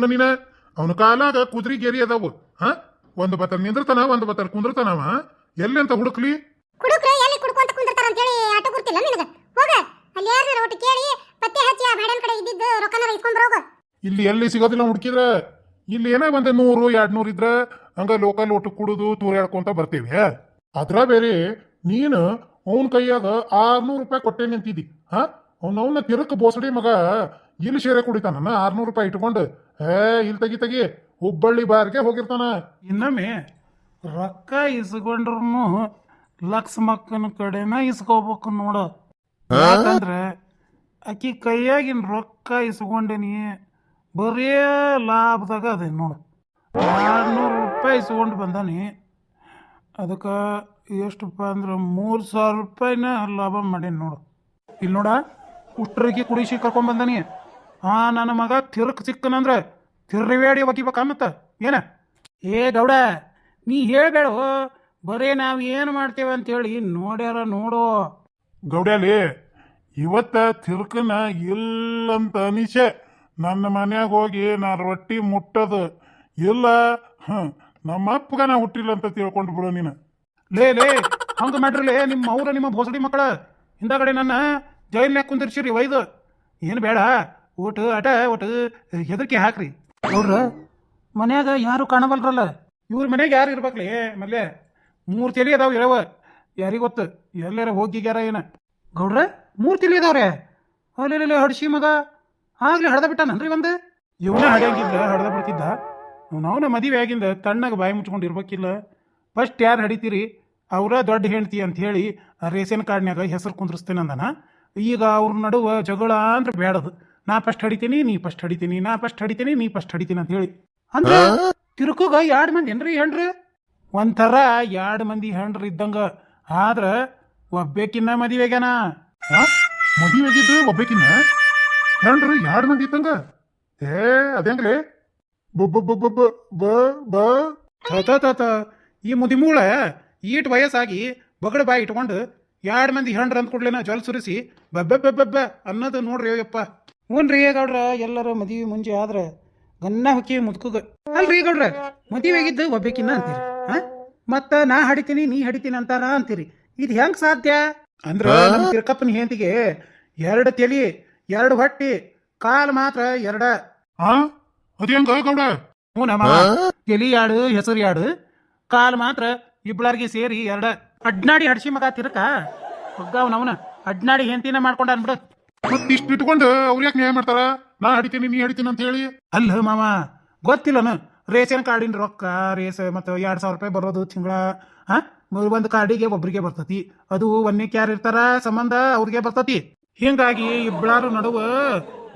ಅವನ ನೀನ ಅವನ ಕಾಲಾಗ ಕುದ್ರಿ ಗೆರಿ ಅದಾವು ಹ? ಒಂದು ಬತ್ತಲ್ ನಿಂದ್ರತನ ಒಂದು ಬತ್ತಲ್ ಕುಂದ್ರತನವ. ಎಲ್ಲಿ ಅಂತ ಹುಡುಕ್ಲಿ? ಕುಡುಕ್ರು ಎಲ್ಲಿ ಕುಡ್ಕೊಂತ ಕುಂದಿರ್ತಾರ ಅಂತೇಳಿ ಆಟ ಗುರ್ತಿಲ್ಲ ನಿನಗ? ಹೋಗ. ಅಲ್ಲಿ ಯಾರನ್ನ ಒಟ್ಟು ಕೇಳಿ ಪತ್ತೆ ಹಚ್ಚಿ ಆ ಬಾಡ್ಯಾನ್ ಕಡೆ ಇದ್ದಿದ್ದು ರೊಕ್ಕನ ಇಸ್ಕೊಂಡ್ ಬರೋಗ. ಇಲ್ಲಿ ಎಲ್ಲಿ ಸಿಗೋದಿಲ್ಲ ಹುಡುಕಿದ್ರೆ? ಇಲ್ಲಿ ಏನೇ ಬಂದೆ ನೂರು ಎರಡ್ ನೂರು ಇದ್ರ ಹಂಗ ಲೋಕಲ್ ಒಟ್ಟು ಕುಡುದು ಹೇಳ್ಕೊಂತ ಬರ್ತೀವಿ. ಅದ್ರ ಬೇರೆ ನೀನು ಅವನ ಕೈಯಾಗ ಆರ್ನೂರು ರೂಪಾಯಿ ಕೊಟ್ಟೆ ನಿಂತಿದ್ದಿ. ಹ? ಅವನವನ್ನ ತಿರುಕ್ ಬೋಸಡಿ ಮಗ ಇಲ್ಲಿ ಶೇರೆ ಕುಡಿತಾನ? ಆರ್ನೂರು ರೂಪಾಯಿ ಇಟ್ಕೊಂಡು ಏ ಇಲ್ಲಿ ತೆಗಿ ತೆಗಿ ಹುಬ್ಬಳ್ಳಿ ಬಾರ್ಗೆ ಹೋಗಿರ್ತಾನ. ಇನ್ನೊಮ್ಮೆ ರೊಕ್ಕ ಇಸ್ಕೊಂಡ್ರು ಲಕ್ಷ ಮಕ್ಕನ ಕಡೆನ ಇಸ್ಕೋಬೇಕು ನೋಡು. ಯಾಕಂದ್ರೆ ಆಕಿ ಕೈಯಾಗಿನ ರೊಕ್ಕ ಇಸ್ಕೊಂಡೇನಿ ಬರೀ ಲಾಭದಾಗ ಅದೇ ನೋಡು. ಆರ್ನೂರು ರೂಪಾಯಿ ಇಸ್ಕೊಂಡು ಬಂದಾನಿ ಅದಕ್ಕೆ ಎಷ್ಟಪ್ಪ ಅಂದ್ರೆ ಮೂರು ಸಾವಿರ ರೂಪಾಯಿನ ಲಾಭ ಮಾಡೀನಿ ನೋಡು. ಇಲ್ಲಿ ನೋಡ ಉಷ್ಟ್ರಿಗೆ ಕುಡಿಸಿ ಕರ್ಕೊಂಬಂದಾನಿ ಹಾ ನನ್ನ ಮಗ ತಿರುಕ್ ಸಿಕ್ಕನಂದ್ರೆ ತಿರ್ರಿವೇಡಿ ಒಗಿಬೇಕ ಮತ್ತ ಏನ? ಏ ಗೌಡ ನೀ ಹೇಳ್ಬೇಡ. ಬರೀ ನಾವು ಏನು ಮಾಡ್ತೇವೆ ಅಂತೇಳಿ ನೋಡ್ಯಾರ ನೋಡು. ಗೌಡ್ಯಾಲಿ ಇವತ್ತ ತಿರ್ಕನ ಇಲ್ಲಂತ ಅನಿಸೆ ನನ್ನ ಮನ್ಯಾಗ ಹೋಗಿ ನಾ ರೊಟ್ಟಿ ಮುಟ್ಟದು. ಇಲ್ಲ ಹ ನಮ್ಮ ಅಪ್ಪಗ ನಾ ಹುಟ್ಟಿಲ್ಲ ಅಂತ ತಿಳ್ಕೊಂಡು ಬಿಡು ನೀನು. ಲೇ ಲೇ ಹಂಗ ಮಾಡ್ರಲೇ ನಿಮ್ಮ ಅವ್ರ ನಿಮ್ಮ ಭೋಸಡಿ ಮಕ್ಕಳ. ಹಿಂದಾಗಡೆ ನನ್ನ ಜೈಲ್ನ್ಯಾಗ ಕುಂದಿರ್ಸಿರಿ ವೈದು. ಏನು ಬೇಡ. ಊಟ ಆಟ ಒಟ್ಟು ಹೆದರಿಕೆ ಹಾಕ್ರಿ. ಅವ್ರ ಮನ್ಯಾಗ ಯಾರು ಕಾಣಬಲ್ರಲ್ಲ? ಇವ್ರ ಮನೆಯಾಗ ಯಾರು ಇರ್ಬೇಕ್ಲಿ? ಮಲ್ಲೆ, ಮೂರು ತಲೆ ಅದಾವ ಇರವ. ಯಾರಿಗೆ ಗೊತ್ತು? ಎಲ್ಲಾರ ಹೋಗಿಗ್ಯಾರ ಏನ? ಗೌಡ್ರ, ಮೂರು ತಲೆ ಅದಾವ್ರೆ. ಅಲ್ಲಿ ಹಡ್ಸಿ ಮಗ. ಆಗ್ಲಿ ಹಡ್ದ ಬಿಟ್ಟಾನನ್ರಿ ಒಂದು? ಇವನ ಹಡಗಿದ್ದ ಹಡ್ದ ಬಿಡ್ತಿದ್ದ. ಅವನ ಮದುವೆ ಆಗಿಂದ ತಣ್ಣಗೆ ಬಾಯಿ ಮುಚ್ಕೊಂಡು ಇರ್ಬೇಕಿಲ್ಲ. ಫಸ್ಟ್ ಯಾರು ಹಡಿತೀರಿ? ಅವರ ದೊಡ್ಡ ಹೆಂಡತಿ ಅಂತ ಹೇಳಿ ರೇಷನ್ ಕಾರ್ಡ್ನ್ಯಾಗ ಹೆಸರು ಕುಂದ್ರಸ್ತೇನೆ ಅಂದನ ಈಗ ಅವ್ರ ನಡುವ ಜಗಳ ಅಂದ್ರೆ ಬೇಡದು ನಾ ಫಸ್ಟ್ ಹಡಿತೀನಿ ನೀ ಫಸ್ಟ್ ಹಡಿತೀನಿ ನಾ ಫಸ್ಟ್ ಹಡಿತೀನಿ ನೀ ಫಸ್ಟ್ ಹಡಿತೀನಿ ಅಂತ ಹೇಳಿ. ಅಂದ್ರೆ ತಿರುಕುಗ ಎರಡು ಮಂದಿ ಏನ್ರಿ ಹೆಣ್ರಿ? ಒಂಥರ ಎರಡು ಮಂದಿ ಹೆಣ್ರು ಇದ್ದಂಗ. ಆದ್ರ ಒಬ್ಬೇಕಿನ್ನ ಮದುವೆಗ್ಯಾನ ಆ? ಮದುವೆಗಿದ್ದು ಒಬ್ಬಕಿನ್ನ ಹೆಣ್ರು ಎರಡು ಮಂದಿ ಇದ್ದಂಗ? ಏ ಅದೇನ್ರಿ? ಈ ಮುದಿ ಬ ಬ ಬ ಬ ತ ತ ತ ಈ ಮುದಿಮೂಳ ಈಟ್ ವಯಸ್ಸಾಗಿ ಬಗಡ ಬಾಯಿ ಇಟ್ಕೊಂಡು ಎರಡು ಮಂದಿ ಹೆಣ್ರು ಅಂದ್ಕೊಡ್ಲೇನ ಜ್ವಲ್ ಜೊಲ್ ಸುರಿಸಿ ಬಬ್ಬೆ ಬಬ್ಬೆ ಅನ್ನೋದು ನೋಡ್ರಿ ಯಪ್ಪ ಹ್ಞೂನ್ರಿ ಗೌಡ್ರ ಎಲ್ಲರೂ ಮದುವೆ ಮುಂಜೆ ಆದ್ರೆ ಗನ್ನ ಹೊಕ್ಕಿ ಮುದುಕುಗ. ಅಲ್ರಿ ಗೌಡ್ರ ಮದುವೆಗಿದ್ದು ಒಬ್ಬಕಿನ ಅಂತೀರಿ ಹಾ ಮತ್ತ ನಾ ಹಡಿತೀನಿ ನೀ ಹಡಿತೀನಿ ಅಂತಾರ ಅಂತೀರಿ. ಇದು ಹೆಂಗ್ ಸಾಧ್ಯ? ಅಂದ್ರ ನಮ್ ತಿರ್ಕಪ್ಪನ ಹೆಂಡತಿಗೆ ಎರಡು ತಲಿ ಎರಡು ಹೊಟ್ಟಿ ಕಾಲ್ ಮಾತ್ರ ಎರಡ. ಅದೇಂಗ ಗೌಡ ಹ್ಞೂ ನಮ್ಮ ತಲಿ ಯಾಡು ಹೆಸರು ಯಾಡು ಕಾಲ್ ಮಾತ್ರ ಇಬ್ಬಳಾರ್ಗೆ ಸೇರಿ ಎರಡ. ಅಡ್ನಾಡಿ ಹಡ್ಸಿ ಮಗ ತಿರ್ಕ. ಅವನವನ ಅಡ್ನಾಡಿ ಹೆಂಡತಿನ ಮಾಡ್ಕೊಂಡ ಅನ್ಬಿಡು ಮತ್ ಇಷ್ಟು ಇಟ್ಕೊಂಡು ಅವ್ರು ಯಾಕೆ ನ್ಯಾಯ ಮಾಡ್ತಾರ? ನಾ ಹಡಿತೀನಿ ನೀ ಹಡಿತೀನಿ ಅಂತ ಹೇಳಿ? ಅಲ್ಲ ಮಾಮ ಗೊತ್ತಿಲ್ಲನ? ರೇಷನ್ ಕಾರ್ಡಿನ ರೊಕ್ಕ ರೇಸ್ ಮತ್ತು ಎರಡು ಸಾವಿರ ರೂಪಾಯಿ ಬರೋದು ತಿಂಗಳ ಹಾ ಒಂದು ಕಾರ್ಡಿಗೆ ಒಬ್ಬರಿಗೆ ಬರ್ತತಿ. ಅದು ಒಂದೇ ಕ್ಯಾರ್ ಇರ್ತಾರ? ಸಂಬಂಧ ಅವ್ರಿಗೆ ಬರ್ತತಿ. ಹಿಂಗಾಗಿ ಇಬ್ಬಳಾರು ನಡುವ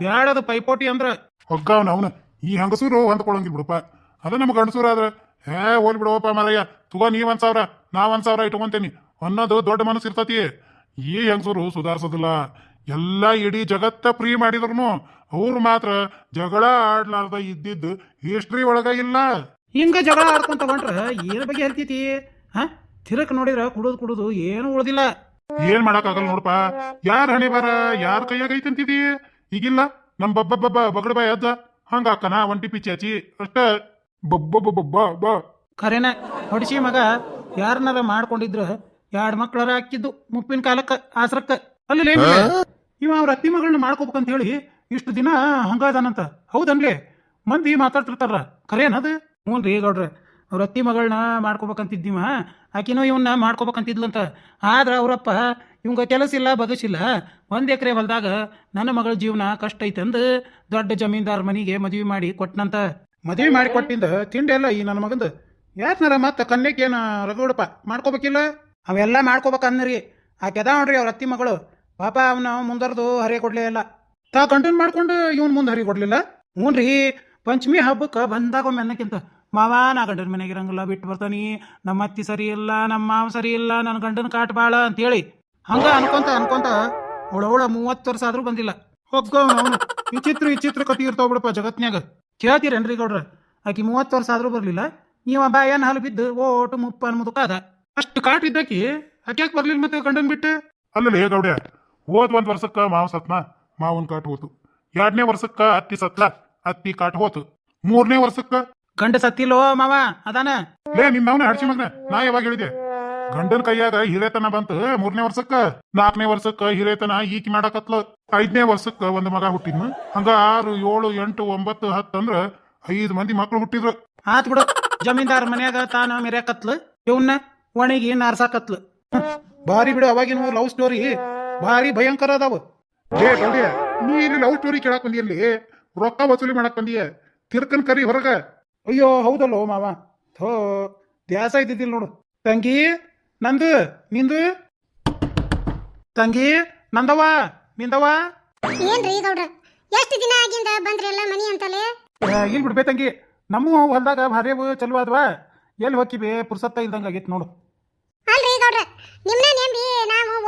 ಬ್ಯಾಡದ ಪೈಪೋಟಿ ಅಂದ್ರ. ಹೊಗ್ಗವನ ಅವನ. ಈ ಹೆಂಗಸೂರು ಹೊಂದ್ಕೊಳಂಗಿಲ್ಲ ಬಿಡಪ್ಪ. ಅದ ನಮ್ಗೆ ಗಂಡಸೂರು ಆದ್ರೆ. ಹೇ ಹೋಲ್ ಬಿಡವಪ್ಪ ಮಾರಯ್ಯ. ತಗೋ ನೀ ಒಂದ್ ಸಾವಿರ ನಾ ಒಂದ್ ಸಾವಿರ ಇಟ್ಕೊಂತೇನಿ ಅನ್ನೋದು ದೊಡ್ಡ ಮನಸ್ಸು ಇರ್ತತಿ ಈ ಹೆಂಗಸೂರು ಸುಧಾರಿಸೋದಿಲ್ಲ. ಎಲ್ಲ ಇಡೀ ಜಗತ್ತ ಫ್ರೀ ಮಾಡಿದ್ರು ಅವ್ರು ಮಾತ್ರ ಜಗಳ ಆಡ್ಲಾರ್ದ ಇದ್ದಿದ್ದು ಹಿಸ್ಟ್ರಿ ಒಳಗ ಇಲ್ಲ. ಹಿಂಗ ಜಗಳ ಆಡ್ಕೊಂತ ತಗೊಂಡ್ರ ಏನ್ ಬಗ್ಗೆ ಹೇಳ್ತೈತಿ ಹಾ? ತಿರಕ್ ನೋಡಿದ್ರ ಕುಡುದು ಕುಡುದು ಏನು ಉಳ್ದಿಲ್ಲ. ಏನ್ ಮಾಡಕ್ಕಾಗಲ್ಲ ನೋಡಪ್ಪ. ಯಾರ ಹಣೆ ಬರ ಯಾರ ಕೈಯಾಗ ಐತಂತಿದಿ ಈಗಿಲ್ಲ ನಮ್ ಬಬ್ಬ ಬಬ್ಬ ಬಗಡ ಬಾಯ್ ಅದ್ದ ಹಂಗ ಅಕ್ಕನ ಒಂಟಿ ಚಾಚಿ ಅಷ್ಟ. ಬಬ್ಬ ಬಬ್ಬ ಬಾ ಬಾ. ಖರೇನ ಹೊಡಿಸಿ ಮಗ ಯಾರನ್ನಾರ ಮಾಡ್ಕೊಂಡಿದ್ರ ಎರಡ್ ಮಕ್ಳಾರ ಹಾಕಿದ್ದು ಮುಪ್ಪಿನ ಕಾಲಕ್ಕ ಆಸರಕ್ಕ. ಅಲ್ಲಿ ಇವ ಅವ್ರ ಅತ್ತಿ ಮಗಳನ್ನ ಮಾಡ್ಕೋಬೇಕಂತ ಹೇಳಿ ಇಷ್ಟು ದಿನ ಹಂಗಾದನಂತ. ಹೌದನ್ಲೇ ಮಂದಿ ಮಾತಾಡ್ತಿರ್ತಾರ ಖರೇನದು ಹ್ಞೂ ರೀ ಗೌಡ್ರ. ಅವ್ರ ಅತ್ತಿ ಮಗಳನ್ನ ಮಾಡ್ಕೋಬೇಕಂತಿದ್ದೀವ. ಆಕಿನೂ ಇವನ್ನ ಮಾಡ್ಕೋಬೇಕಂತಿದ್ಲಂತ. ಆದ್ರೆ ಅವರಪ್ಪ, ಇವಂಗ ಕೆಲಸ ಇಲ್ಲ ಬದುಸಿಲ್ಲ ಒಂದ್ ಎಕರೆ ಹೊಲದಾಗ ನನ್ನ ಮಗಳ ಜೀವನ ಕಷ್ಟ ಐತಂದು ದೊಡ್ಡ ಜಮೀನ್ದಾರ ಮನಿಗೆ ಮದುವೆ ಮಾಡಿ ಕೊಟ್ಟನಂತ ಮದುವೆ ಮಾಡಿ ಕೊಟ್ಟಿಂದ ತಿಂಡಿ ಅಲ್ಲ ಈ ನನ್ನ ಮಗಂದು. ಯಾರನಾರ ಮತ್ತೆ ಕನ್ಯಕೇನ ರಗೋಡಪ್ಪ ಮಾಡ್ಕೋಬೇಕಿಲ್ಲ? ಅವೆಲ್ಲ ಮಾಡ್ಕೋಬೇಕಂದ್ರಿ ಆಕೆ ಅದ ನೋಡ್ರಿ ಅವ್ರ ಅತ್ತಿ ಮಗಳು. ಪಾಪ ಅವನ ಮುಂದರ್ದು ಹರಿ ಕೊಡ್ಲೇ ಇಲ್ಲ. ತಾ ಕಂಟಿನ್ಯೂ ಮಾಡ್ಕೊಂಡು ಇವನ್ ಮುಂದೆ ಹರಿ ಕೊಡ್ಲಿಲ್ಲ. ಹ್ಞೂ ಪಂಚಮಿ ಹಬ್ಬಕ್ಕೆ ಬಂದಾಗ ಒಮ್ಮೆ ಅನ್ನಕ್ಕಿಂತ, ಮಾವ, ನಾ ಗಂಡನ ಮನೆಗೆ ಇರಂಗಿಲ್ಲ ಬಿಟ್ಟು ಬರ್ತಾನಿ. ನಮ್ಮ ಅತ್ತಿ ಸರಿ ಇಲ್ಲ, ನಮ್ಮ ಮಾವ ಸರಿ ಇಲ್ಲ ನನ್ನ ಗಂಡನ ಕಾಟ್ ಬಾಳ ಅಂತೇಳಿ ಹಂಗ ಅನ್ಕೊಂತ ಅನ್ಕೊಂತ ಅವಳ ಮೂವತ್ತು ವರ್ಷ ಆದ್ರೂ ಬಂದಿಲ್ಲ. ಹೋಗ್ಕೋ ಅವನು ವಿಚಿತ್ರ ವಿಚಿತ್ರ ಕತಿ ಇರ್ತಾವ ಬಿಡಪ್ಪ ಜಗತ್ನ್ಯಾಗ. ಕೇಳ್ತೀರೇನ್ರಿ ಗೌಡ್ರ? ಆಕಿ ಮೂವತ್ತು ವರ್ಷ ಆದ್ರೂ ಬರ್ಲಿಲ್ಲ. ನೀವ ಬಾಯನ್ ಹಾಲು ಬಿದ್ದು ಓಟು ಮುಪ್ಪ ಮುದುಕ ಅದ ಅಷ್ಟು ಕಾಟ್ ಇದ್ದಾಕಿ ಆಕ್ಯಾಕ್ ಬರಲಿಲ್ಲ ಮತ್ತೆ ಗಂಡನ ಬಿಟ್ಟು? ಅಲ್ಲಲೇ ಗೌಡ್ಯ ಹೋದ್ ಒಂದ್ ವರ್ಷಕ್ಕ ಮಾವ ಸತ್ನ ಮಾವನ್ ಕಾಟ್ ಹೋತು. ಎರಡನೇ ವರ್ಷಕ್ಕ ಅತ್ತಿ ಸತ್ಲ ಅತ್ತಿ ಕಾಟ್ ಹೋತು. ಮೂರನೇ ವರ್ಷಕ್ಕ ಗಂಡ ಸತ್ತಿಲ್ಲೋ ಮಾವ ಅದಾನ? ಲೇ ನಿನ್ ಮಾವನ ಹಡ್ಸಿ ಮಗನ ನಾ ಯಾವಾಗ ಹೇಳಿದೆ? ಗಂಡನ ಕೈಯಾಗ ಹಿರೇತನ ಬಂತು ಮೂರನೇ ವರ್ಷಕ್ಕ. ನಾಲ್ಕನೇ ವರ್ಷಕ್ಕ ಹಿರೇತನ ಈಕಿ ಮಾಡಾಕತ್ಲ. ಐದನೇ ವರ್ಷಕ್ಕ ಒಂದ್ ಮಗ ಹುಟ್ಟಿದ್ನು. ಹಂಗ ಆರು ಏಳು ಎಂಟು ಒಂಬತ್ತು ಹತ್ತು ಅಂದ್ರ ಐದ್ ಮಂದಿ ಮಕ್ಳು ಹುಟ್ಟಿದ್ರು. ಆತ್ ಬಿಡು. ಜಮೀನ್ದಾರ ಮನ್ಯಾಗ ತಾನ ಮೆರ್ಯಾಕತ್ಲು. ಇವನ್ನ ಒಣಗಿ ನಾರ್ಸಾಕತ್ಲ. ಬಾರಿ ಬಿಡು ಅವಾಗಿನ ಲವ್ ಸ್ಟೋರಿ. ಭಾರಿ ಭಯಂಕರ ಅದಾವ. ನೀ ಇಲ್ಲಿ ಲವ್ ಸ್ಟೋರಿ ಕೇಳಕ್ ಬಂದಿಯಲ್ಲಿ ರೊಕ್ಕ ವಸೂಲಿ ಮಾಡಕ್ ಬಂದಿಯ? ತಿರ್ಕನ್ ಕರಿ ಹೊರಗ. ಅಯ್ಯೋ ಹೌದಲ್ಲೋ ಮಾವ. ಥೋ ದ್ಯಾಸ ಇದ್ದಿದ್ದಿಲ್ಲ ನೋಡು. ತಂಗಿ ನಂದು ನಿಂದು? ತಂಗಿ ನಂದವ ನಿಂದವ ಏನ್ರಿ ಗೌಡ್ರ? ಎಷ್ಟು ದಿನ ಆಗಿಂದ ಬಂದ್ರಲ್ಲ ಮನಿ ಅಂತಲೇ? ಇಲ್ಲಿ ಬಿಡ್ಬೇ ತಂಗಿ. ನಮ್ಮ ಹೊಲ್ದಾಗ ಭಾರಿ ಚಲೋ ಅದ್ವಾ ಎಲ್ಲಿ ಹೋಗಿಬೇ ಪುರ್ಸತ್ತ ಇಲ್ದಂಗ ಆಗೈತಿ ನೋಡು. ಅಲ್ರಿ ಗೌಡ್ರ. ನಿಮ್ನ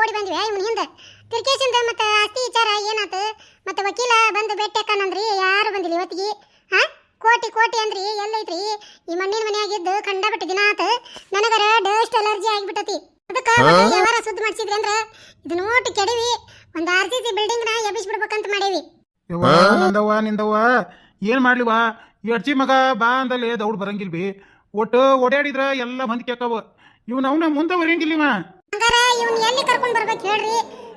ಓಡಿ ಬಂದ್ವಿ ಇವನ ಹಿಂದೆ. ತಿರ್ಕೇಶಿಂದ ಮತ್ತೆ ಆಸ್ತಿ ವಿಚಾರ ಏನಾತು? ಮತ್ತೆ ವಕೀಲ ಬಂದು ಬೆಟ್ಟಕನಂದ್ರಿ ಯಾರು ಬಂದಿಲ್ಲ ಇವತ್ತಿಗೆ? ಹಾ? ಕೋಟಿ ಕೋಟಿ ಅಂದ್ರಿ ಎಲ್ಲೈತ್ರಿ? ಈ ಮಣ್ಣಿನ ಮನ್ಯಾಗಿದ್ದು ಕಂಡಬಿಟ್ಟು ದಿನ ಆತ. ನನಗರ ಡಸ್ಟ್ ಅಲರ್ಜಿ ಆಗಿಬಿಟ್ಟತಿ. ಅದಕ್ಕೆ ಯಾವಾರ ಸುದ್ದಿ ಮಾಡ್ಸಿದ್ರಿ ಅಂದ್ರೆ ಇದು ನೋಟ್ ಕೆಡವಿ ಒಂದು ಆರ್ ಸಿ ಸಿ ಬಿಲ್ಡಿಂಗ್ನ ಎಬ್ಬಿಸ್ ಬಿಡ್ಬೇಕಂತ ಮಾಡೇವಿ. ಯವ್ವ ನಂದವ್ವ ನಿಂದವ್ವ ಏನು ಮಾಡ್ಲಿವ ಎಡ್ಚಿ ಮಗ ಬಾ ಅಂದಲ್ಲಿ ದೌಡ್ ಬರಂಗಿಲ್ಬಿ ಒಟ್ಟು ಓಡಾಡಿದ್ರ ಎಲ್ಲ ಮಂದಿ ಕೇಕವ ಇವ್ನ ಅವನ ಮುಂದೆ ಬರಂಗಿಲ್ಲಿವ ಹಂಗಾರ ಇವ್ನ ಎಲ್ಲಿ ಕರ್ಕೊಂಡ್ ಬರ್ಬೇಕು ಹೇಳ್ರಿ?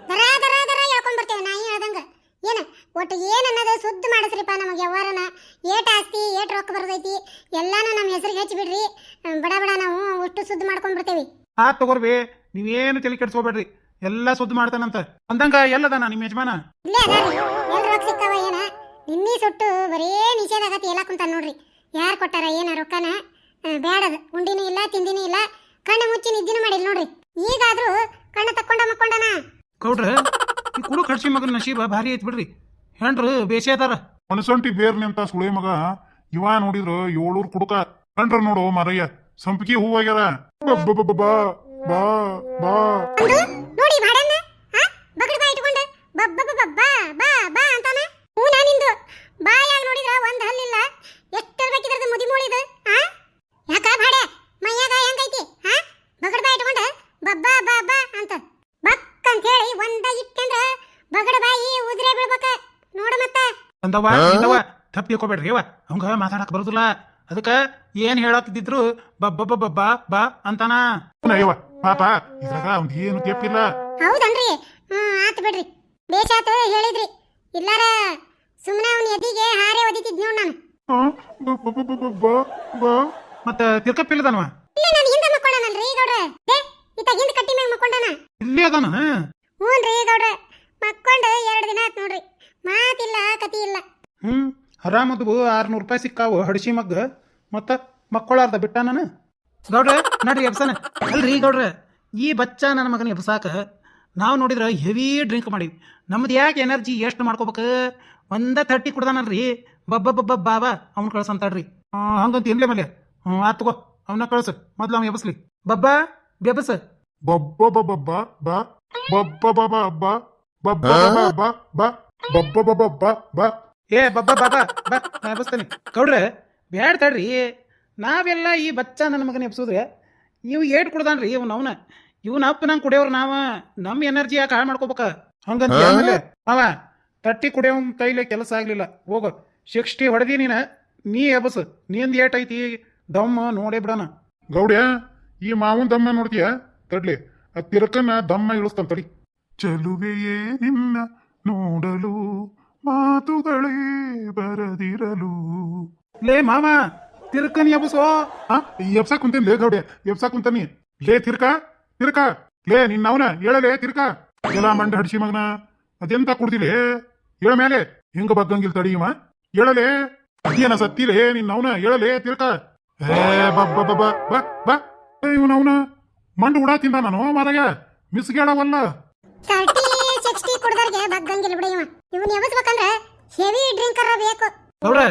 ದರ ದರ ದರ ಹೇಳ್ಕೊಂಡ್ ಬರ್ತೇವೆ ನಾ ಹೇಳ್ದಂಗ? ಏನ? ಒಟ್ಟು ಏನ್ ಅನ್ನೋದು ಸುದ್ದಿ ಮಾಡಿಸ್ರಿಪ್ಪ ನಮಗೆ ವ್ಯವಹಾರನ? ಏಟ್ ಆಸ್ತಿ ಏಟ್ ರೊಕ್ಕ ಬರ್ತೈತಿ ಎಲ್ಲಾನು ನಮ್ಮ ಹೆಸರಿಗೆ ಹಚ್ಚಿ ಬಿಡ್ರಿ. ಬಡ ಬಡ ನಾವು ಅಷ್ಟು ಸುದ್ದಿ ಮಾಡ್ಕೊಂಡ್ ಬರ್ತೇವಿ. ಆತ್ ತಗೋರ್ಬಿ ನೀವೇನು ತಲೆ ಕೆಡ್ಸ್ಕೋಬೇಡ್ರಿ. ಎಲ್ಲ ಸುದ್ದಿ ಮಾಡ್ತಾನಂತ. ಅಂದಂಗ ಎಲ್ಲದಾನ ನಿಮ್ಮ ಯಜಮಾನ? ಇಲ್ಲೇ ಅದಾರಿ. ಎಲ್ ರೊಕ್ಕ ಸಿಕ್ಕಾವ ಏನ? ನಿನ್ನಿ ಸುಟ್ಟು ಬರೇ ನಿಷೇಧ ಆಗತಿ ಎಲ್ಲ ಕುಂತ ನೋಡ್ರಿ. ಯಾರು ಕೊಟ್ಟಾರ ಏನ ರೊಕ್ಕನ? ಬೇಡ ಬ್ಯಾಡದ. ಉಂಡಿನೂ ಇಲ್ಲ ತಿಂದಿನೂ ಇಲ್ಲ. ಕಣ್ಣು ಮುಚ್ಚಿ ನಿದ್ದಿನೂ ಮಾಡಿಲ್ಲ ನೋಡ್ರಿ. ಈಗಾದ್ರೂ ಕಣ್ಣ ತಕ್ಕೊಂಡ ಮಕ್ಕೊಂಡನ? ಕೌಡ್ರ ಈ ಕುಡು ಕಡ್ಸಿ ಮಗನ ನಶೀಬ ಭಾರಿ ಐತ್ ಬಿಡ್ರಿ. ಹೆಂಡ್ರು ಬೇಸಿ ಅದಾರ. ಬೇರ್ ನಿಂತ ಅಂತ ಸುಳೆ ಮಗ ಇವ ನೋಡಿದ್ರು ಏಳೂರ್ ಕುಡುಕ. ಕಂಡ್ರ ನೋಡು ಮರಯ್ಯ ಸಂಪಿಗೆ ಹೂವಾಗ್ಯದ ಬಾ ಬಾ ಬಾ ಬಾ ಬಾ ಬಾ ಅಂದು ನೋಡಿ ಬಾಡನ್ನ ಹಾ ಬಗಡ್ ಬಾ ಇಟ್ಕೊಂಡು. ಬಬ್ಬ ಬಬ್ಬ ಬಾ ಬಾ ಬಾ ಅಂತಾನ. ಹೂ ನಾನಿಂದು ಬಾ ನೋಡಿದ್ರ ಒಂದ್ ಹಲ್ಲಿಲ್ಲ. ಎಷ್ಟು ಬೇಕಿದ್ರದ ಮುದಿ ಮೂಳಿದು ಹಾ ಯಾಕ ಭಾಡೆ ಮೈಯಾಗ ಹೆಂಗೈತಿ ಹಾ ಬಗಡ ಬಾ ಇಟ್ಕೊಂಡು. ಬಬ್ಬ ಬಾ ಬಾ ಅಂತ. ಬಕ್ ಅಂತ ಹೇಳಿ ಒಂದ ಇಟ್ಟಂದ್ರ ಬಗಡ ಬಾಯಿ ಉದ್ರೆ ಬೀಳ್ಬೇಕ. ನೋಡು ಮತ್ತ. ಅಂದವ ಇಂದವ ತಪ್ಪಿ ತಿಳ್ಕೊಬೇಡ್ರಿ ಅವ ಅವಂಗ ಮಾತಾಡಕ್ ಬರುದಿಲ್ಲ. ಅದಕ್ಕ ಏನ್ ಹೇಳತ್ತಿದ್ರು ಬಬ್ಬ ಬಬ್ಬ ಬಾ ಬಾ ಅಂತಾನ. ಅಯ್ಯವ ಪಾಪ ಇದ್ರಾಗ ಅವ್ನ್ ಏನು ತಪ್ಪಿಲ್ಲ ಹೌದನ್ರಿ. ಹ್ಮ್ ಆತ್ ಬಿಡ್ರಿ. ಬೇಷಾತ ಹೇಳಿದ್ರಿ. ಇಲ್ಲಾರ ಸುಮ್ಮನೆ ಅವ್ನ ಎದಿಗೆ ಹಾರೆ ಒದಿತಿದ್ ನೋಡ್ ನಾನು. ಬಾ ಬಾ ಮತ್ತ ತಿರ್ಕಪ್ಪಿಲ್ಲದನವ ಇಲ್ಲ ನಾನು ಹಿಂದೆ ಮಕ್ಕೊಂಡನಲ್ರಿ ಗೌಡ್ರ. ಹಿಂದ್ ಕಟ್ಟಿ ಮ್ಯಾಗ ಮಕ್ಕೊಂಡನ? ಇಲ್ಲೇ ಅದಾನ? ರೀ ಗೌಡ್ರ ಮಕ್ಕೊಂಡು ಎರಡು ದಿನ ಆತ್ ನೋಡ್ರಿ. ಮಾತಿಲ್ಲ ಕತಿ ಇಲ್ಲ. ಹ್ಮ್ ಆರಾಮದ್ವು ಆರ್ನೂರು ರೂಪಾಯಿ ಸಿಕ್ಕಾವು ಹಡಿಸಿ ಮಗ್ಗ. ಮತ್ತ ಮಕ್ಕೊಳ್ಳಾರ್ದ ಬಿಟ್ಟ ನಾನು? ಗೌಡ್ರ ನಡ್ರಿ ಎಬ್ಸನ. ಅಲ್ರಿ ಗೌಡ್ರ ಈ ಬಚ್ಚ ನನ್ನ ಮಗನ ಎಬ್ಸಾಕ ನಾವು ನೋಡಿದ್ರೆ ಹೆವಿ ಡ್ರಿಂಕ್ ಮಾಡೀವಿ. ನಮ್ದು ಯಾಕೆ ಎನರ್ಜಿ ಎಷ್ಟು ಮಾಡ್ಕೋಬೇಕು? ಒಂದ ತರ್ಟಿ ಕುಡ್ದಾನಲ್ರಿ. ಬಬ್ಬ ಬಬ್ಬ ಬಾಬಾ ಅವ್ನ ಕಳ್ಸಂತಾಡ್ರಿ ಹಂಗಂತ ಏನ್ಲೇ ಮೇಲೆ ಹ್ಞೂ ಆತ್ಗೋ ಅವ್ನ ಅವನ್ನ ಕಳ್ಸು. ಮೊದ್ಲು ಅವ್ನ ಎಬ್ಸ್ಲಿ. ಬಬ್ಬ ಬೆಬಸ್ ಬಬ್ಬ ಬಬ್ಬ ಬಾ ಬಾ ಬಬ್ಬ ಬಬ್ಬ ಬಾ ಬಬ್ಬ ಬಬ್ಬ ಬಾ ಬಾ ಬಬ್ಬ ಬಬ್ಬ ಬಾ ಬಾ ಏ ಬಬ್ಬ ಬಾಬಾ ಬಾ ನಾ ಕೌಡ್ರೆ ಬ್ಯಾಡ್ ತಡ್ರಿ ನಾವೆಲ್ಲ ಈ ಬಚ್ಚ ನನ್ನ ಮಗನ ಎಬ್ಸಿದ್ರೆ ನೀವು ಏಟ್ ಕುಡ್ದಾನ್ರಿ ಇವ್ನ ಅವನ ಇವ್ನ ಅಪ್ಪ ನಂಗೆ ಕುಡಿಯೋರು ನಾವ ನಮ್ಮ ಎನರ್ಜಿ ಯಾಕೆ ಹಾಳು ಮಾಡ್ಕೋಬೇಕ ಹಂಗಂತ ಆಮೇಲೆ ಅವ ತಟ್ಟಿ ಕುಡಿಯೋ ತೈಲ ಕೆಲಸ ಆಗ್ಲಿಲ್ಲ ಹೋಗು ಸಿಕ್ಸ್ಟಿ ಹೊಡೆದಿ ನೀನ ನೀ ಎಬಸ್ನಿಂದ ಏಟ್ ಐತಿ ದಮ್ಮ ನೋಡೇ ಬಿಡೋಣ ಗೌಡ್ಯ ಈ ಮಾವನ್ ದಮ್ಮ ನೋಡ್ತೀಯ? ತಡ್ಲಿ, ಆ ತಿರಕನ್ನ ದಮ್ಮ ಇಳಿಸ್ತಾನ ತಡಿ. ಚಲುವೆಯೇ ನಿನ್ನ ನೋಡಲು, ಮಾತುಗಳೇ ಬರದಿರಲು. ಲೇ ಮಾವ ತಿರ್ಕನ್ ಎಬ್ಸೋ. ಆ ಎಬ್ಸಾ ಕುಂತೀನಿ ಲೇ ಗೌಡೆ ಎಬ್ಸಾ ಕುಂತಾನಿ ಲೇ ತಿರ್ಕ ತಿರ್ಕ. ಲೇ ನಿನ್ನ ಅವನ, ಹೇಳಲೇ ತಿರ್ಕ. ಎಲ್ಲ ಮಂಡ ಹಡ್ಸಿ ಮಗನ, ಅದೆಂತ ಕುಡ್ದಿಲೇ? ಹೇಳ ಮೇಲೆ ಹಿಂಗ ಬಗ್ಗಂಗಿಲ್ ತಡಿ ಇವ. ಹೇಳಲೇ. ಅದೇನ ಸತ್ತಿಲೇ ನಿನ್ನವನ ಹೇಳಲೇ ತಿರ್ಕ. ಏ ಬಬ್ಬ ಬಬ್ಬ ಬಾ ಬಾ. ಇವನವನ ಮಂಡು ಉಡಾ ತಿಂದ ನಾನು ಮಾರಾಯ? ಮಿಸ್ಗೇಳವಲ್ಲ ತರ್ಟಿ ಸಿಕ್ಸ್ಟಿ ಕುಡ್ದವ್ರಿಗೆ ಬಗ್ಗಂಗಿಲ್ಲ ಬಿಡಿ ಇವ. ಇವನ್ ಎಬ್ಸ್ಬೇಕಂದ್ರ ಹೆವಿ ಡ್ರಿಂಕರ್ ಬೇಕು. ಗೌಡ್ರ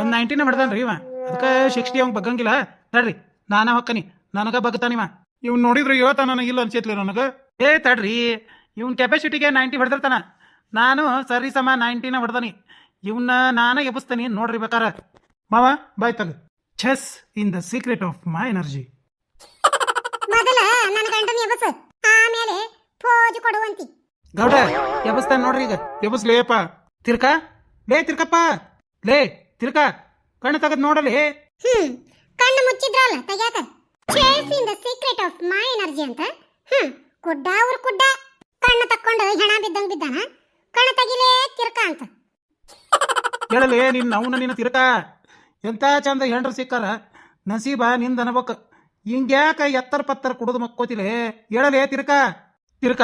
ಒಂದ್ ನೈಂಟಿನ ಹೊಡೆದಾನ್ರಿ ಇವ. ಅದಕ್ಕೆ ಸಿಕ್ಸ್ಟಿ ಅವಂಗ್ ಬಗ್ಗಂಗಿಲ್ಲ. ತಡ್ರಿ ನಾನ ಹೊಕ್ಕನಿ. ನನಗ ಬಗ್ತಾನಿವ ಇವ್ನ್ ನೋಡಿದ್ರೆ ಇವತ್ತ ನನಗೆ ಇಲ್ಲ ಅನ್ಸೈತ್ಲಿ ನನಗ? ಏ ತಡ್ರಿ. ಇವ್ನ ಕೆಪಾಸಿಟಿಗೆ ನೈಂಟಿ ಹೊಡೆದಿರ್ತಾನ. ನಾನು ಸರಿ ಸಮ ನೈಂಟಿನ ಹೊಡ್ದಾನಿ. ಇವನ್ನ ನಾನ ಎಬ್ಸ್ತಾನಿ ನೋಡ್ರಿ ಬೇಕಾರ. ಮಾವ ಬಾಯ್ ತಗ. Chess in the secret of my energy ಮೊದಲ ನನ್ನ ಗಂಡನ ಎಬಸ್ ಆಮೇಲೆ ಫೋಜ್ ಕೊಡುವಂತಿ. ಗೌಡ ಎಬಸ್ತಾನ ನೋಡ್ರಿ ಈಗ. ಎಬಸ್ಲೇಪ ತಿರ್ಕ? ಲೇ ತಿರ್ಕಪ್ಪ. ಲೇ ತಿರ್ಕ. ಕಣ್ಣು ತಗದ್ ನೋಡಲಿ ಹ್ಮ್ ಕಣ್ಣು ಮುಚ್ಚಿದ್ರಲ್ಲ ತೆಗ್ಯಾಕ? Chess in the secret of my energy ಅಂತ? ಹ್ಮ್ ಕುಡ್ಡ ಅವ್ರ ಕುಡ್ಡ. ಕಣ್ಣು ತಕ್ಕೊಂಡು ಹೆಣ ಬಿದ್ದಂಗ್ ಬಿದ್ದಾನ? ಕಣ್ಣು ತೆಗಿಲೇ ತಿರ್ಕ ಅಂತ. ಹೇಳಲೇ ನಿನ್ನ ಅವನ ನಿನ್ನ ತಿರ್ಕ. ಎಂತ ಚಂದ ಹೆಂಡ್ರು ಸಿಕ್ಕಾರ. ನಸೀಬ ನಿಂದ ಅನ್ಬೇಕು. ಹಿಂಗ್ಯಾಕ ಎತ್ತರ ಪತ್ತರ ಕುಡಿದು ಮಕ್ಕೋತಿಲೇ? ಹೇಳಲೇ ತಿರ್ಕ? ತಿರ್ಕ?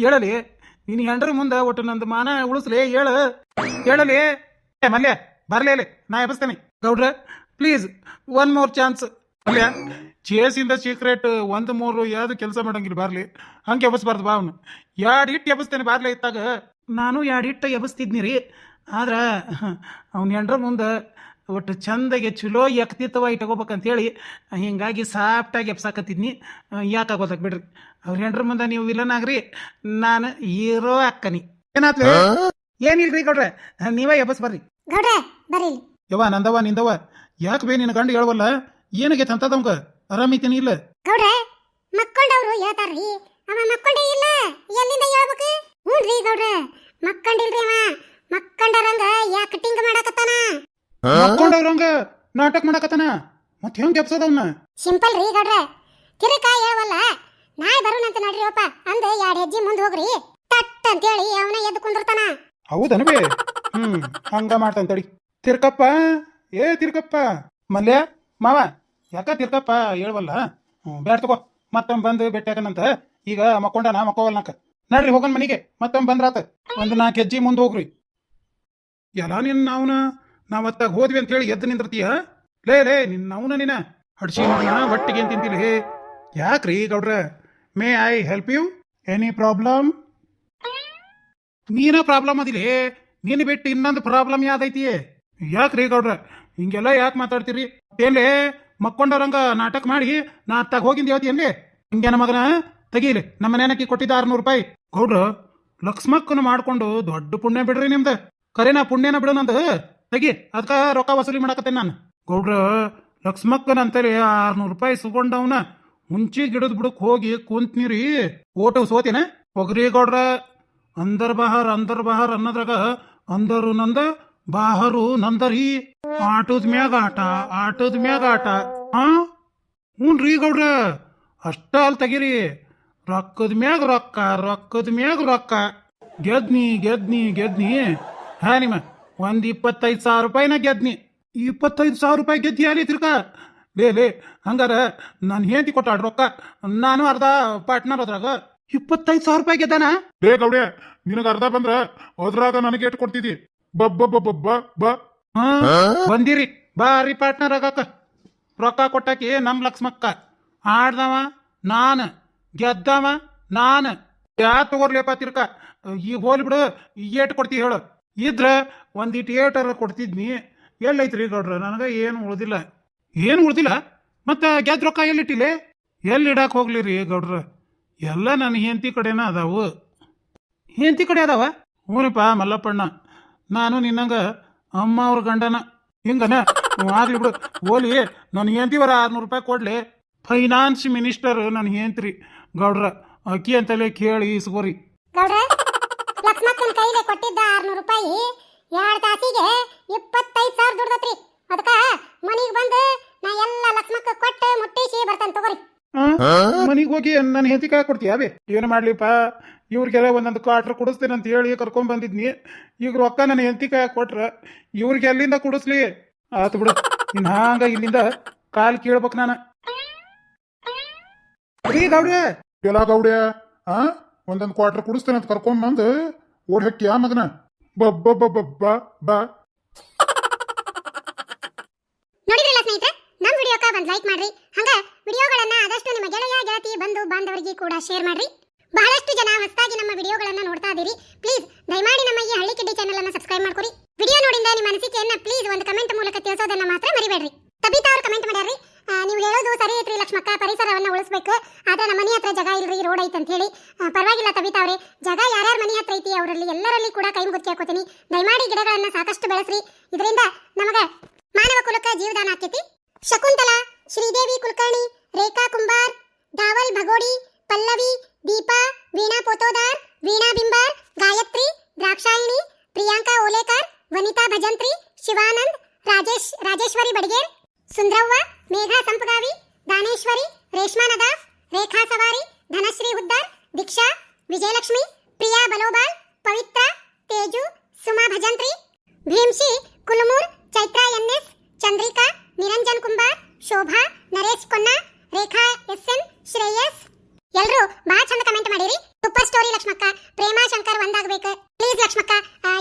ಹೇಳಲಿ? ನಿನ್ನ ಹೆಂಡ್ರ ಮುಂದೆ ಒಟ್ಟು ನಂದು ಮಾನ ಉಳಿಸ್ಲಿ ಹೇಳು? ಹೇಳಲಿ? ಮಲ್ಯ ಬರ್ಲೇಲಿ ನಾ ಎಬ್ಬಿಸ್ತೇನೆ. ಗೌಡ್ರ please one more chance Mallya ಚೇಸಿಂದ secret ಒಂದು ಮೂರು ಯಾವುದು ಕೆಲಸ ಮಾಡಂಗಿಲ್ಲ ಬಾರ್ಲಿ. ಹಂಗೆ ಎಬ್ಬಿಸ್ಬಾರ್ದು ಬಾ ಅವನು. ಎರಡು ಹಿಟ್ಟು ಎಬ್ಬಿಸ್ತೇನೆ ಬಾರ್ಲಿ ಇತ್ತಾಗ. ನಾನು ಎರಡು ಹಿಟ್ಟು ಎಬ್ಬಿಸ್ತಿದ್ನಿ ರೀ. ಆದ್ರೆ, ಅವ್ನ ಹೆಂಡ್ರ ಮುಂದೆ ಒಟ್ಟು ಚಂದಗೆ ಚಲೋ ಎಕ್ತಿತ್ವ ಇಟ್ಕೋಬೇಕಂತೇಳಿ ಹಿಂಗಾಗಿ ಸಾಫ್ಟಾಗಿ ಎಪ್ಸಾಕತ್ತಿದ್ನಿ ಯಾಕೆ ಗೊತ್ತಾಗ ಬಿಡ್ರಿ? ಅವ್ರು ಹೆಂಡ್ರ ಮುಂದೆ ನೀವು ವಿಲನ್ ಆಗ್ರಿ. ನಾನು ಹೀರೋ ಅಕ್ಕನಿ. ಏನಾತ್ಲಿ? ಏನಿಲ್ರಿ ಗೌಡ್ರೆ? ನೀವೇ ಎಬ್ಬಸ್ ಬರ್ರಿ. ಯವ್ವ ನಂದವ ನಿಂದವ ಯಾಕೆ ಬೇ ನಿನ್ನ ಗಂಡು ಹೇಳುವಲ್ಲ? ಏನಾಗೈತೆ ಅಂತದವಂಗ? ಆರಾಮಿತೀನಿ ಇಲ್ಲ? ಗೌಡ್ರೆ ಮಕ್ಕೊಂಡವ್ರು ಹೇಳ್ತಾರ್ರಿ. ಅವ ಮಕ್ಕೊಂಡೇ ಇಲ್ಲ. ಎಲ್ಲಿಂದ ಹೇಳ್ಬೇಕು? ಹ್ಞೂನ್ರಿ ಗೌಡ್ರೆ. ಮಕ್ಕಂಡಿಲ್ರಿ ಅವ. ಮಕ್ಕಂಡರಂಗ ಯಾಕಟಿಂಗ್ ಮಾಡಾಕತ್ತಾನ? ಮಕ್ಕೊಂಡವ್ರಂಗ ನಾಟಕ ಮಾಡಕತ್ತಾನ. ಮತ್ತೆ ಹೆಂಗ್ ಅವ್ನ? ಸಿಂಪಲ್ ರೀ ಗೌಡ್ರೆ. ತಿರುಕ ಹೇಳವಲ್ಲ ನಾಳೆ ಬರೋಣಂತ ನಡ್ರಿ ಅಪ್ಪ. ಅಂದ ಎರಡು ಹೆಜ್ಜೆ ಮುಂದೆ ಹೋಗ್ರಿ. ತಟ್ ಅಂತೇಳಿ ಅವನ ಎದ್ದು ಕುಂದಿರ್ತಾನ. ಹೌದನ ಬೇ ಹ್ಮ್ ಹಂಗ ಮಾಡ್ತಾನ ತಡಿ. ತಿರ್ಕಪ್ಪ. ಏ ತಿರ್ಕಪ್ಪ. ಮಲ್ಯ ಮಾವ ಯಾಕ ತಿರ್ಕಪ್ಪ ಹೇಳ್ವಲ್ಲ? ಹ್ಞೂ ಬ್ಯಾಡ ತಗೋ. ಮತ್ತೊಮ್ಮೆ ಬಂದು ಭೇಟಿಯಾಗನಂತ ಈಗ ಮಕ್ಕೊಂಡನ ಮಕ್ಕೋವಲ್ನಕ. ನಡ್ರಿ ಹೋಗನ್ ಮನಿಗೆ. ಮತ್ತೊಮ್ಮೆ ಬಂದ್ರಾತ. ಒಂದು ನಾಲ್ಕು ಹೆಜ್ಜೆ ಮುಂದೆ ಹೋಗ್ರಿ. ಎಲ್ಲ ನಿನ್ನ ನಾವ್ನ ನಾವತ್ತಾಗ ಹೋದ್ವಿ ಅಂತ ಹೇಳಿ ಎದ್ದು ನಿಂದಿರ್ತೀಯ? ಲೇ ಲೇ ನಿನ್ನ ಅವನ ನೀನ? ಹಡ್ಸಿ ಒಟ್ಟಿಗೆ ಏನು ಹೇ, ಯಾಕ್ರಿ ಗೌಡ್ರ? May I help you? Any problem? ನೀನ ಪ್ರಾಬ್ಲಮ್ ಅದಿಲಿ ನೀನು ಬಿಟ್ಟು ಇನ್ನೊಂದು ಪ್ರಾಬ್ಲಮ್ ಯಾವ್ದೈತಿ? ಯಾಕ್ರಿ ಗೌಡ್ರ? ಹಿಂಗೆಲ್ಲ ಯಾಕೆ ಮಾತಾಡ್ತೀರಿ? ಏನ್ಲೇ ಮಕ್ಕೊಂಡವ್ರಂಗ ನಾಟಕ ಮಾಡಿ ನಾ ಅತ್ತಾಗ ಹೋಗಿಂದ ಯಾವತಿ ಏನ್ಲಿ ನಮ್ಮ ಮಗನ? ತೆಗೀಲಿ ನಮ್ಮ ನೆನಕಿ ಕೊಟ್ಟಿದ್ದ ಆರ್ನೂರು ರೂಪಾಯಿ. ಗೌಡ್ರ, ಲಕ್ಷ್ಮಕ್ಕನ ಮಾಡ್ಕೊಂಡು ದೊಡ್ಡ ಪುಣ್ಯ ಬಿಡ್ರಿ ನಿಮ್ದು. ಕರೆನಾ ಪುಣ್ಯನ ಬಿಡು ನಂದು ತೆಗಿ ಅದಕ್ಕ ರೊಕ್ಕ ವಸೂಲಿ ಮಾಡಕತ್ತೇನೆ ನಾನು? ಗೌಡ್ರ, ಲಕ್ಷ್ಮಕ್ಕನ ಅಂತೇಳಿ ಆರ್ನೂರು ರೂಪಾಯಿ ಸುಗೊಂಡವನ ಮುಂಚೆ ಗಿಡದ ಬಿಡಕ್ಕೆ ಹೋಗಿ ಕುಂತ್ನಿರಿ ಓಟ ಸೋತೇನ? ಹೊಗ್ರಿ ಗೌಡ್ರ, ಅಂದರ್ ಬಹಾರ್ ಅಂದರ್ ಬಹಾರ್ ಅನ್ನೋದ್ರಾಗ ಅಂದರು ನಂದ, ಬಾಹರು ನಂದರಿ. ಆಟದ ಮ್ಯಾಗ ಆಟ, ಆಟದ ಮ್ಯಾಗ ಆಟ. ಹಾ? ರೀ ಗೌಡ್ರ, ಅಷ್ಟ ಅಲ್ಲಿ ತೆಗೀರಿ. ರೊಕ್ಕದ ಮ್ಯಾಗ ರೊಕ್ಕ, ರೊಕ್ಕದ ಮ್ಯಾಗ ರೊಕ್ಕ. ಗೆದ್ನಿ ಗೆದ್ನಿ ಗೆದ್ನಿ. ಹಾ, ನಿಮ್ಮ ಒಂದ್ ಇಪ್ಪತ್ತೈದು ಸಾವಿರ ರೂಪಾಯಿನ ಗೆದ್ನಿ. ಇಪ್ಪತ್ತೈದು ಸಾವಿರ ರೂಪಾಯಿ ಗೆದ್ದಿ ಅಲ್ಲಿ ತಿರ್ಕ ಲೇ ಲೇ ಹಂಗಾರ ನಾನು ಹೆಂಡತಿ ಕೊಟ್ಟಾಳ ರೊಕ್ಕ? ನಾನು ಅರ್ಧ ಪಾರ್ಟ್ನರ್ ಅದ್ರಾಗ. ಇಪ್ಪತ್ತೈದು ಸಾವಿರ ರೂಪಾಯಿ ಗೆದ್ದಾನ? ಲೇ ಗೌಡ್ಯ ನಿನಗ ಅರ್ಧ ಬಂದ್ರ ಅದ್ರಾಗ ನನಗೆ ಏಟ್ ಕೊಡ್ತಿದ್ದಿ ಬಬ್ಬ ಬಬ್ಬ ಬ ಬ ಹಾ ಬಂದಿರಿ. ಬಾರಿ ಪಾರ್ಟ್ನರ್ ಆಗಾಕ. ರೊಕ್ಕ ಕೊಟ್ಟಾಕಿ ನಮ್ಮ ಲಕ್ಷ್ಮಕ್ಕ. ಆಡ್ದವ ನಾನು. ಗೆದ್ದವ ನಾನು. ಯಾ ತಗೋರ್ಲಿಯಪ್ಪ ತಿರ್ಕ ಈಗ ಹೋಲಿ ಬಿಡು ಏಟ್ ಕೊಡ್ತಿ ಹೇಳು. ಇದ್ರ ಒಂದು ಥಿಯೇಟರ್ ಕೊಡ್ತಿದ್ನಿ, ಎಲ್ಲೈತ್ರಿ ಗೌಡ್ರ, ನನಗೆ ಏನು ಉಳ್ದಿಲ್ಲ. ಏನು ಉಳ್ದಿಲ್ಲ? ಮತ್ತೆ ಗೆದ್ದ ರೊಕ್ಕ ಎಲ್ಲಿಟ್ಟಿಲ್ಲ ಎಲ್ಲಿ ಇಡಾಕ್ ಹೋಗ್ಲಿ ರೀ ಗೌಡ್ರ? ಎಲ್ಲ ನನ್ನ ಹೆಂತಿ ಕಡೆನ ಅದಾವು. ಹೆಂತಿ ಕಡೆ ಅದಾವ? ಹ್ಞೂನಪ್ಪ ಮಲ್ಲಪ್ಪಣ್ಣ, ನಾನು ನಿನ್ನಂಗ ಅಮ್ಮ ಅವ್ರ ಗಂಡನ. ಹಿಂಗನ? ಆಗ್ಲಿ ಬಿಡು. ಓಲಿ ನನ್ನ ಹೆಂತಿವರ ಆರ್ನೂರು ರೂಪಾಯಿ ಕೊಡ್ಲಿ. ಫೈನಾನ್ಸ್ ಮಿನಿಸ್ಟರ್ ನನ್ನ ಹೆಂಡ್ತಿ ಗೌಡ್ರ. ಅಕ್ಕಿ ಅಂತಲೇ ಕೇಳಿ, ಇಸ್ಕೋರಿ. ಕೊಟ್ಟಿದ್ದ ಆರ್ನೂರು ರೂಪಾಯಿ. ಎರಡು ತಾಸಿಗೆ ಇಪ್ಪತ್ತೈದು ಸಾವಿರ ದುಡ್ದತ್ರಿ. ಅದಕ್ಕ ಮನೆಗೆ ಬಂದು ನಾ ಎಲ್ಲ ಲಕ್ಷ್ಮಕ್ಕ ಕೊಟ್ಟು ಮುಟ್ಟಿಸಿ ಬರ್ತಾನೆ ತಗೋರಿ. ಮನೆಗೆ ಹೋಗಿ ನನ್ನ ಹೆಂಡತಿ ಕೈ ಕೊಡ್ತೀಯ? ಬೇ ಏನು ಮಾಡ್ಲಿಪ್ಪ? ಇವ್ರಿಗೆಲ್ಲ ಒಂದೊಂದು ಕ್ವಾರ್ಟರ್ ಕುಡಿಸ್ತೀನಿ ಅಂತ ಹೇಳಿ ಕರ್ಕೊಂಡ್ ಬಂದಿದ್ನಿ. ಈಗ ರೊಕ್ಕ ನನ್ನ ಹೆಂಡತಿ ಕೈ ಕೊಟ್ರ ಇವ್ರಿಗೆ ಎಲ್ಲಿಂದ ಕುಡಿಸ್ಲಿ? ಆತು ಬಿಡು. ಇನ್ ಹಾಂಗ ಇಲ್ಲಿಂದ ಕಾಲ್ ಕೇಳ್ಬೇಕು ನಾನು. ರೀ ಗೌಡ್ಯ. ಎಲ್ಲ ಗೌಡ್ಯ, ಆ? ಒಂದೊಂದು ಕ್ವಾರ್ಟರ್ ಕುಡಿಸ್ತೇನೆ ಅಂತ ಕರ್ಕೊಂಡ್ ಬಂದು ಓಡ್ ಹಕ್ಕಿ ಆ ಮಗನ? ಬಬ್ಬ ಬಬ್ಬ ಬ ನೋಡಿದ್ರಲ್ಲ ಸ್ನೇಹಿತರೆ? ನಮ್ಮ ವಿಡಿಯೋಕ ಒಂದು ಲೈಕ್ ಮಾಡ್ರಿ. ಹಂಗ ವಿಡಿಯೋಗಳನ್ನ ಆದಷ್ಟು ನಿಮ್ಮ ಗೆಳೆಯ, ಗೆಳತಿ, ಬಂಧು, ಬಾಂಧವರಿಗೆ ಕೂಡ ಶೇರ್ ಮಾಡ್ರಿ. ಬಹಳಷ್ಟು ಜನ ಹೊಸದಾಗಿ ನಮ್ಮ ವಿಡಿಯೋಗಳನ್ನ ನೋಡ್ತಾ ಇದೀರಿ. ಪ್ಲೀಸ್ ದಯಮಾಡಿ ನಮ್ಮ ಈ ಹಳ್ಳಿ ಕಿಡ್ಡಿ ಚಾನೆಲ್ ಅನ್ನ ಸಬ್ಸ್ಕ್ರೈಬ್ ಮಾಡ್ಕೊರಿ. ವಿಡಿಯೋ ನೋಡಿಂದ ನಿಮ್ಮ ಅನಿಸಿಕೆಯನ್ನ ಪ್ಲೀಸ್ ಒಂದು ಕಮೆಂಟ್ ಮೂಲಕ ತಿಳಿಸೋದನ್ನ ಮಾತ್ರ ಮರಿಬೇಡ್ರಿ. ತಬಿತಾ ಅವ್ರು ಕಮೆಂಟ್ ಮಾಡ್ಯಾರ್ರಿ. ನೀವು ಹೇಳೋದು ಸರಿ ಐತ್ರಿ ಲಕ್ಷ್ಮಕ್ಕ, ಪರಿಸರವನ್ನ ಉಳಿಸ್ಬೇಕು. ಆದ್ರೆ ನಮ್ಮ ಮನೆ ಹತ್ರ ಜಾಗ ಇಲ್ರಿ ರೋಡ್ ಐತೆ ಅಂತ ಹೇಳಿ ಪರವಾಗಿಲ್ಲ ತಬಿತಾ ಅವ್ರೆ. ಜಾಗ ಯಾರ್ಯಾರ ಮನೆ ಹತ್ರ ಐತಿ, ಅವರಲ್ಲಿ ಎಲ್ಲರಲ್ಲಿ ಕೂಡ ಕೈ ಮುಗಿದು ಕೇಳ್ಕೊತೀನಿ. ದಯಮಾಡಿ ಗಿಡಗಳನ್ನ ಸಾಕಷ್ಟು ಬೆಳೆಸ್ರಿ. ಇದರಿಂದ ನಮಗ ಮಾನವ ಕುಲಕ ಜೀವದಾನ ಆಕೇತಿ. ಶಕುಂತಲಾ, ಶ್ರೀದೇವಿ ಕುಲಕರ್ಣಿ, ರೇಖಾ ಕುಂಬಾರ್ ಧಾವಲ್ ಭಗೋಡಿ, ಪಲ್ಲವಿ, ದೀಪಾ, ವೀಣಾ ಪೋತೋದಾರ್, ವೀಣಾ ಬಿಂಬಾರ್, ಗಾಯತ್ರಿ, ದ್ರಾಕ್ಷಾಯಿಣಿ, ಪ್ರಿಯಾಂಕಾ ಓಲೇಕರ್, ವನಿತಾ Bhajantri, Shivanand, Rajesh, Rajeshwari Badiger ಸುಂದ್ರವ್ವ, Megha Sampagavi, Daneshwari, Reshma Nadaf Rekha Savari, Dhanashree Huddar, Deeksha, Vijayalakshmi Priya Balobal Pavithra, Teju, Suma Bhajantri, Bhimsi, Kulamoor, Chaitra N S Chandrika, Niranjan Kumbar Shobha, Naresh Konna, Rekha S N Shreyas. ಎಲ್ಲರೂ ಬಹಳ ಚಂದ ಕಮೆಂಟ್ ಮಾಡಿರಿ. Super story Lakshmakka. ಪ್ರೇಮಾ ಶಂಕರ್ ಒಂದಾಗಬೇಕು. Please ಲಕ್ಷ್ಮಕ್ಕ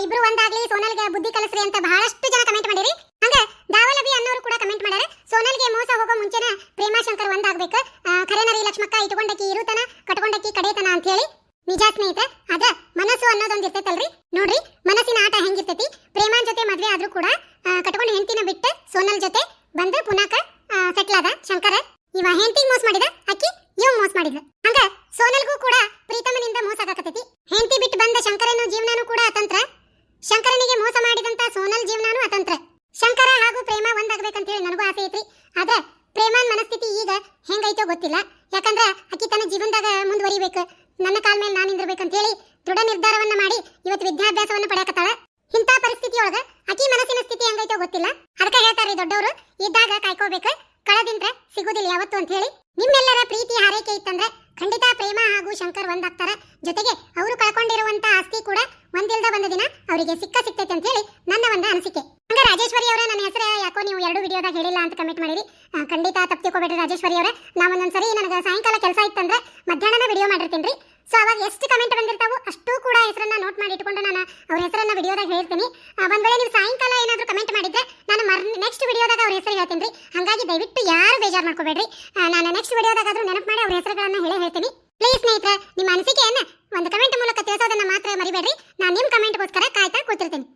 ಇಬ್ರು ಒಂದಾಗ್ಲಿ, ಸೋನಲ್ಗೆ ಬುದ್ಧಿ ಕಲಿಸ್ರಿ ಅಂತ ಬಹಳಷ್ಟು ಜನ ಕಮೆಂಟ್ ಮಾಡಿರಿ. ಹಂಗ ದಾವಲಬಿ ಅನ್ನೋರು ಕೂಡ ಕಮೆಂಟ್ ಮಾಡ್ಯಾರ ಸೋನಲ್ಗೆ ಮೋಸ ಹೋಗೋ ಮುಂಚೆನ ಪ್ರೇಮಾ ಶಂಕರ್ ಒಂದಾಗ್ಬೇಕು ಆ, ಖರೇನರಿ ಲಕ್ಷ್ಮಕ್ಕ ಇಟ್ಕೊಂಡಕ್ಕಿ ಇರುತನ ಕಟ್ಕೊಂಡಕ್ಕಿ ಕಡೆತನ ಅಂತ ಹೇಳಿ ನಿಜ ಸ್ನೇಹಿತ ಅದ ಮನಸ್ಸು ಅನ್ನೋದೊಂದು ಇರ್ತೈತಲ್ರಿ ನೋಡ್ರಿ ಮನಸ್ಸಿನ ಆಟ ಹೆಂಗಿರ್ತೈತಿ ಪ್ರೇಮಾನ್ ಜೊತೆ ಮದ್ವೆ ಆದ್ರೂ ಕೂಡ ಆ, ಕಟ್ಕೊಂಡ್ ಹೆಂಡತಿನ ಬಿಟ್ಟು ಸೋನಲ್ ಜೊತೆ ಬಂದು ಪುನಾಕ ಸೆಟ್ಲ್ ಆದ ಶಂಕರ ಇವ ಹೆಂಡತಿಗ್ ಮೋಸ ಮಾಡಿದ ಅಕ್ಕಿ ಇವ್ ಮೋಸ ಮಾಡಿದ್ಲ ಹಂಗ ಸೋನಲ್ಗೂ ಕೂಡ ಪ್ರೀತಮನಿಂದ ಮೋಸ ಆಗಕತ್ತೈತಿ ಹೆಂಡತಿ ಬಿಟ್ಟು ಬಂದ ಶಂಕರನ ಜೀವನನೂ ಕೂಡ ಅತಂತ್ರ ಶಂಕರನಿಗೆ ಮೋಸ ಮಾಡಿದಂತ ಸೋನಲ್ ಜೀವನನೂ ಅತಂತ್ರ ಶಂಕರ ಹಾಗೂ ಪ್ರೇಮ ಒಂದಾಗ್ಬೇಕಂತ ಹೇಳಿ ನನಗೂ ಆಸೆ ಐತ್ರಿ ಆದ್ರೆ ಪ್ರೇಮನ್ ಮನಸ್ಥಿತಿ ಈಗ ಹೆಂಗೈತೋ ಗೊತ್ತಿಲ್ಲ. ಯಾಕಂದ್ರ ಅಕ್ಕಿ ತನ್ನ ಜೀವನದಾಗ ಮುಂದುವರಿಬೇಕು. ನನ್ನ ಕಾಲ ಮೇಲೆ ನಾನು ನಿಂದಿರ್ಬೇಕಂತ ಹೇಳಿ ದೃಢ ನಿರ್ಧಾರವನ್ನ ಮಾಡಿ ಇವತ್ತು ವಿದ್ಯಾಭ್ಯಾಸವನ್ನ ಪಡೆಯಕತ್ತಾಳ. ಇಂಥ ಪರಿಸ್ಥಿತಿಯೊಳಗ ಅಕ್ಕಿ ಮನಸ್ಸಿನ ಸ್ಥಿತಿ ಹೆಂಗೈತೋ ಗೊತ್ತಿಲ್ಲ. ಅದಕ್ಕೆ ಹೇಳ್ತಾರೆ ದೊಡ್ಡವರು, ಇದ್ದಾಗ ಕಾಯ್ಕೋಬೇಕು. ಕಳೆದಿಂದ್ರೆ ಸಿಗುದಿಲ್ಲ ಯಾವತ್ತು ಅಂತ ಹೇಳಿ ನಿಮ್ಮೆಲ್ಲರ ಪ್ರೀತಿ ಹಾರೈಕೆ ಇತ್ತಂದ್ರೆ ಖಂಡಿತ ಪ್ರೇಮ ಹಾಗೂ ಶಂಕರ್ ಒಂದಾಗ್ತಾರೆ. ಜೊತೆಗೆ ಅವರು ಕಳ್ಕೊಂಡಿರುವಂತ ಆಸ್ತಿ ಕೂಡ ಒಂದಿಲ್ದ ಒಂದು ದಿನ ಅವರಿಗೆ ಸಿಕ್ಕ ಸಿಕ್ತೈತೆ ಅಂತ ಹೇಳಿ ನನ್ನ ಒಂದು ಅನಿಸಿಕೆ. ಹಂಗ ರಾಜೇಶ್ವರಿ ಅವರ, ನನ್ನ ಹೆಸರು ಯಾಕೋ ನೀವು ಎರಡು ವಿಡಿಯೋದಾಗ ಹೇಳಿಲ್ಲ ಅಂತ ಕಮೆಂಟ್ ಮಾಡಿರಿ. ಖಂಡಿತ ತಪ್ಪು ರಾಜೇಶ್ವರಿ ಅವರ. ನಾ ಒಂದೊಂದ್ಸರಿ ನನಗೆ ಸಾಯಂಕಾಲ ಕೆಲಸ ಇತ್ತಂದ್ರೆ ಮಧ್ಯಾಹ್ನ ವಿಡಿಯೋ ಮಾಡಿರ್ತೀನಿ ಸೊ ಅವಾಗ ಎಷ್ಟು ಕಮೆಂಟ್ ಬಂದಿರ್ತಾವೋ ಅಷ್ಟು ಕೂಡ ಹೆಸರನ್ನ ನೋಟ್ ಮಾಡಿ ಇಟ್ಕೊಂಡು ನಾನು ಅವ್ರ ಹೆಸರನ್ನ ವಿಡಿಯೋದಾಗ ಹೇಳ್ತೀನಿ. ಒಂದ್ ವೇಳೆ ನೀವು ಸಾಯಂಕಾಲ ಏನಾದರೂ ಕಮೆಂಟ್ ಮಾಡಿದ್ರೆ ನಾನು ಮರ್ ನೆಕ್ಸ್ಟ್ ವಿಡಿಯೋದಾಗ ಅವ್ರ ಹೆಸರು ಹೇಳ್ತೀನಿ ರೀ. ದಯವಿಟ್ಟು ಯಾರು ಬೇಜಾರು ಮಾಡ್ಕೋಬೇಡ್ರಿ. ನಾನು ನೆಕ್ಸ್ಟ್ ವಿಡಿಯೋದಾಗಾದ್ರೂ ನೆನಪು ಮಾಡಿ ಅವ್ರ ಹೆಸರುಗಳನ್ನು ಹೇಳೇ ಹೇಳ್ತೀನಿ. ಪ್ಲೀಸ್ ಸ್ನೇಹಿತರೆ, ನಿಮ್ಮ ಅನಿಸಿಕೆಯನ್ನು ಒಂದು ಕಮೆಂಟ್ ಮೂಲಕ ತಿಳಿಸೋದನ್ನು ಮಾತ್ರ ಮರಿಬೇಡ್ರಿ. ನಾನು ನಿಮ್ಮ ಕಮೆಂಟ್ಗೋಸ್ಕರ ಕಾಯ್ತಾ ಕೂತಿರ್ತೀನಿ.